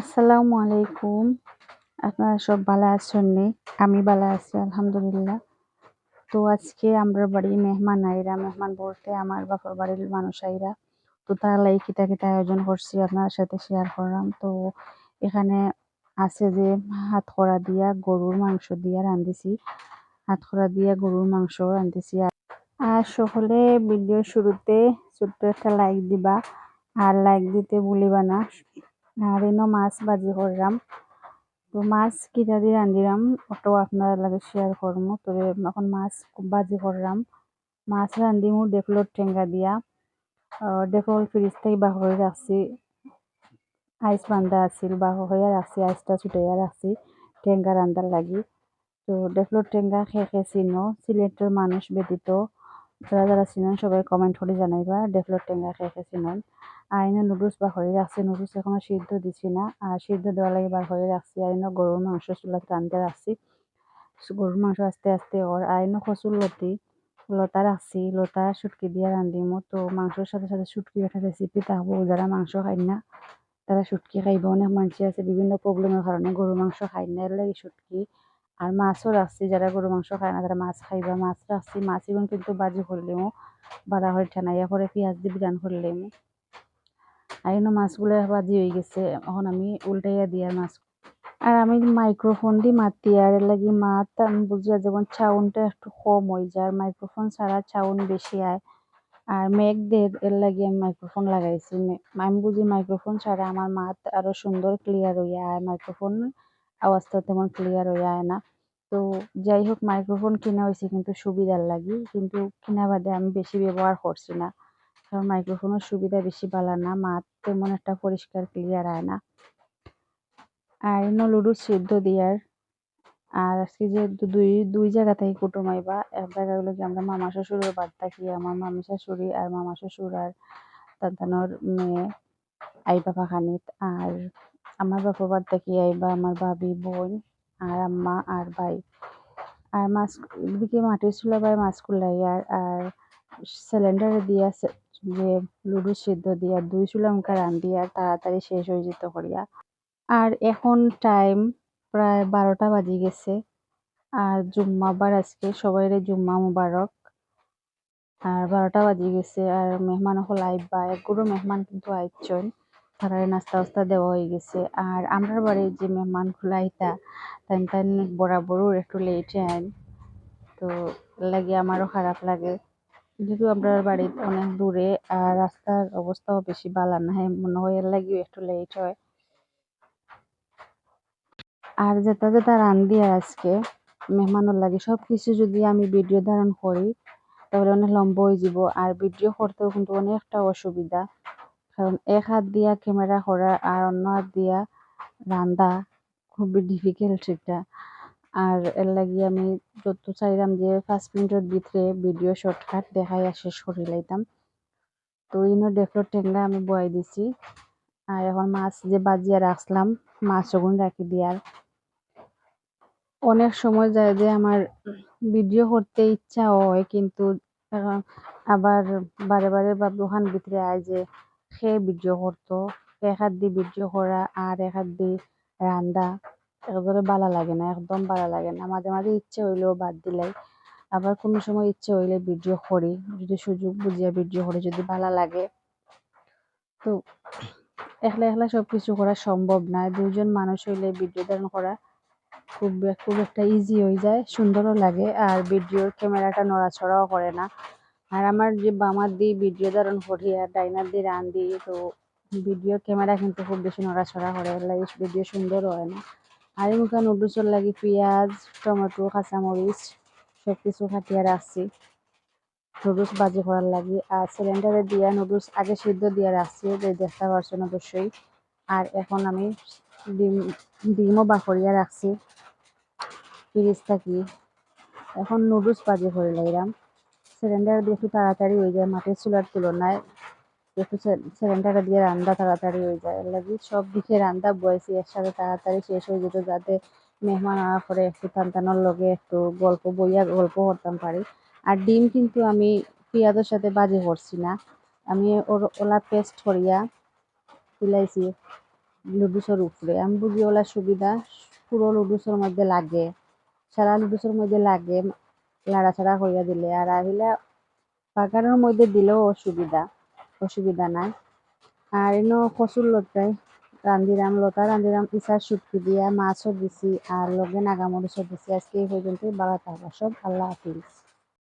আসসালামু আলাইকুম। আপনারা সব ভালো আছেন নি? আমি ভালো আছি, আলহামদুলিল্লাহ। তো আজকে আমরা বাড়ি মেহমান আইরা, মেহমান বলতে আমার বাপর বাড়ির মানুষ আইরা। তো তার লাই কিতা কিতা আয়োজন করছি, আপনার সাথে শেয়ার করলাম। তো এখানে আছে যে হাত করা দিয়া গরুর মাংস দিয়া রাঁধিছি হাত করা দিয়া গরুর মাংস রাঁধিছি আর সকলে ভিডিও শুরুতে ছোট্ট একটা লাইক দিবা। আর লাইক দিতে ভুলিবা না। আর মাছ ভাজি করলাম তো মাছ কিটা দিয়ে রাঁধিলাম ওটাও আপনার লাগে শেয়ার করব তবে এখন মাছ ভাজি করলাম মাছ রাঁধিমু ডেফলোর টেঙ্গা দিয়া। ডেফল ফ্রিজ থেকে বাহ হয়ে রাখছি আইস বান্ধা আছিল, বাহ হয়ে রাখছি আইসটা ছুটাইয়া রাখছি টেঙ্গা রান্ধার লাগি। তো ডেফলোর টেঙ্গা খেয়ে খেয়ে চিনো? সিলেটের মানুষ ব্যতীত। যারা যারা চিনেন সবাই কমেন্ট করে জানাইবা, ডেফলোর টেঙ্গা খেয়ে খেয়ে চিনেন। আর এনে নুডলস বার করে রাখছি নুডলস এখনও সিদ্ধ দিছি না। আর সিদ্ধ দেওয়ার লাগে বার করে রাখছি। আর গরুর মাংস চুলাতে রাঁধতে রাখছি। গরুর মাংস আস্তে আস্তে ওর আর এনে লতি, লতা রাখছি। লতা শুটকি দিয়ে রাঁধিমু তো মাংসের সাথে সাথে শুটকি একটা রেসিপি থাকব যারা মাংস খাই না, তারা শুটকি খাইব। অনেক মানুষ আছে বিভিন্ন প্রবলেমের কারণে গরুর মাংস খাই না। এর লাগে শুটকি আর মাছও রাখছি। যারা গরু মাংস খায় না, তারা মাছ খাইবা। মাছ রাখছি। মাছ এবং কিন্তু বাজি করলেমো বাড়া হয়ে ঠানাইয়া করে পেঁয়াজ দিয়ে বিরান করলেমো আর এনে মাছগুলো ভাজি হয়ে গেছে, এখন আমি উল্টাইয়া দিয়া মাছ। আর আমি মাইক্রোফোন দিয়ে মাতি আর লাগি মাত, আমি বুঝিয়া যেমন চাউনটা একটু কম হয়ে যায়, আর মাইক্রোফোন ছাড়া চাউন বেশি আয়। আর মেঘ মেঘদের এর লাগি আমি মাইক্রোফোন লাগাইছি। আমি বুঝি মাইক্রোফোন ছাড়া আমার মাত আরও সুন্দর ক্লিয়ার হইয়া আয় মাইক্রোফোন আওয়াজটা তেমন ক্লিয়ার হইয়া আয় না। তো যাই হোক মাইক্রোফোন কিনা হয়েছে কিন্তু সুবিধার লাগি, কিন্তু কিনা বাদে আমি বেশি ব্যবহার করছি না। কারণ মাইক্রোফোনের সুবিধা বেশি ভালো না মাত তেমন একটা পরিষ্কার ক্লিয়ার আয় না। আর এনো লুডু সিদ্ধ দিয়ার, আর আজকে যে দুই দুই জায়গা থেকে কুটুম আইবা, এক জায়গা হলো কি আমরা মামা শ্বশুরের বাদ থাকি, আমার মামি শাশুড়ি আর মামা শ্বশুর আর তান্তানোর মেয়ে আইবা পাখানিত আর আমার বাপা বাদ থাকি আইবা আমার ভাবি, বোন আর আম্মা আর ভাই। আর মাছ, এদিকে মাটির চুলা বাই মাছ কুলাইয়ার, আর সিলিন্ডারে দিয়া যে লুডু সিদ্ধ দিয়া দুই চুলা মুখা রান্ধি তাড়াতাড়ি শেষ হয়ে যেত করিয়া। আর এখন টাইম প্রায় বারোটা বাজে গেছে। আর জুম্মাবার আজকে সবাইরে জুম্মা মুবারক। আর বারোটা বাজে গেছে, আর মেহমান হল আইবা একগুলো মেহমান কিন্তু আইচন তারা নাস্তা ওস্তা দেওয়া হয়ে গেছে। আর আমরার বাড়ির যে মেহমানগুলো আইতা তাই তাই বরাবরও একটু লেটে আইন। তো লাগে আমারও খারাপ লাগে। যেহেতু আমরা বাড়ির অনেক দূরে, আর রাস্তার অবস্থাও বেশি ভালো না মনে হয় এর লাগিও একটু লেট হয়। আর যেটা যেটা রান্ধি আজকে, মেহমানের লাগে সব কিছু যদি আমি ভিডিও ধারণ করি, তাহলে অনেক লম্বা হয়ে যাব। আর ভিডিও করতেও কিন্তু অনেকটা অসুবিধা, কারণ এক হাত দিয়া ক্যামেরা করা আর অন্য হাত দিয়া রান্দা খুবই ডিফিকাল্ট এটা আর এর লাগি আমি যত চাইলাম যে পাঁচ মিনিটের ভিতরে ভিডিও শর্টকাট দেখাই শেষ করে লাইতাম। তো ইনো ডেকোর টেংলা আমি বয়াই দিছি। আর এখন মাছ যে বাজিয়া রাখলাম, মাছ ওগুন রাখি দিয়ার, অনেক সময় যায় যে আমার ভিডিও করতে ইচ্ছা হয়, কিন্তু আবার বারে বারে ভাবি ওখান ভিতরে আয় যে সে ভিডিও করতো। এক হাত দিয়ে ভিডিও করা আর এক হাত দিয়ে রান্দা। একবারে ভালো লাগে না, একদম ভালো লাগে না। মাঝে মাঝে ইচ্ছে হইলেও বাদ দিলাই। আবার কোনো সময় ইচ্ছে হইলে ভিডিও করি, যদি সুযোগ বুঝিয়া ভিডিও করি, যদি ভালো লাগে। তো একলা একলা সব কিছু করা সম্ভব না। দুইজন মানুষ হইলে ভিডিও ধারণ করা খুব খুব একটা ইজি হয়ে যায়, সুন্দরও লাগে। আর ভিডিওর ক্যামেরাটা নড়াচড়াও করে না। আর আমার যে বামার দিয়ে ভিডিও ধারণ করি আর ডাইনার দিয়ে রান দিই তো ভিডিওর ক্যামেরা কিন্তু খুব বেশি নড়াচড়া করে। ভিডিও সুন্দর হয় না। আর মুখে নুডলসের লাগি পেঁয়াজ, টমেটো, কাঁচামরিচ সব কিছু কাটিয়ে রাখছি। নুডলস বাজি করার লাগে। আর সিলিন্ডারে দিয়া নুডলস আগে সিদ্ধ দিয়ে রাখছি দেখতে পারছেন অবশ্যই। আর এখন আমি ডিম, ডিমও বাকরিয়া রাখছি। ফ্রিজ থাকি। এখন নুডলস বাজি করে লাইলাম। সিলিন্ডার দিয়ে একটু তাড়াতাড়ি হয়ে যায়, মাটির চুলার তুলনায়। একটু সিলিন্ডারে দিয়ে রান্না তাড়াতাড়ি হয়ে যায়। লাগি সব দিকে রান্না বয়েছি একসাথে তাড়াতাড়ি শেষ হয়ে যেত যাতে মেহমান আওয়ার পরে একটু টানটানোর লগে একটু গল্প বইয়া গল্প করতাম পারি। আর ডিম কিন্তু আমি পেঁয়াজের সাথে বাজি করছি না। আমি ওর, ওলা পেস্ট করিয়া পিলাইছি লুডুসের উপরে। আমি বুঝি ওলা সুবিধা, পুরো লুডুসের মধ্যে লাগে। সারা লুডুসের মধ্যে লাগে লাড়াচাড়া করিয়া দিলে। আর আহিলা বাগানের মধ্যে দিলেও অসুবিধা। অসুবিধা নাই। আর এনো কচুর লতাই, রান্ধিরাম লতা, রান্ধিরাম ইসার শুটকি দিয়া মাছও দিছি, আর লগে নাগামরিচও দিছি। আজকে এই পর্যন্তই বাড়া থাকবা, সব আল্লাহ হাফিজ।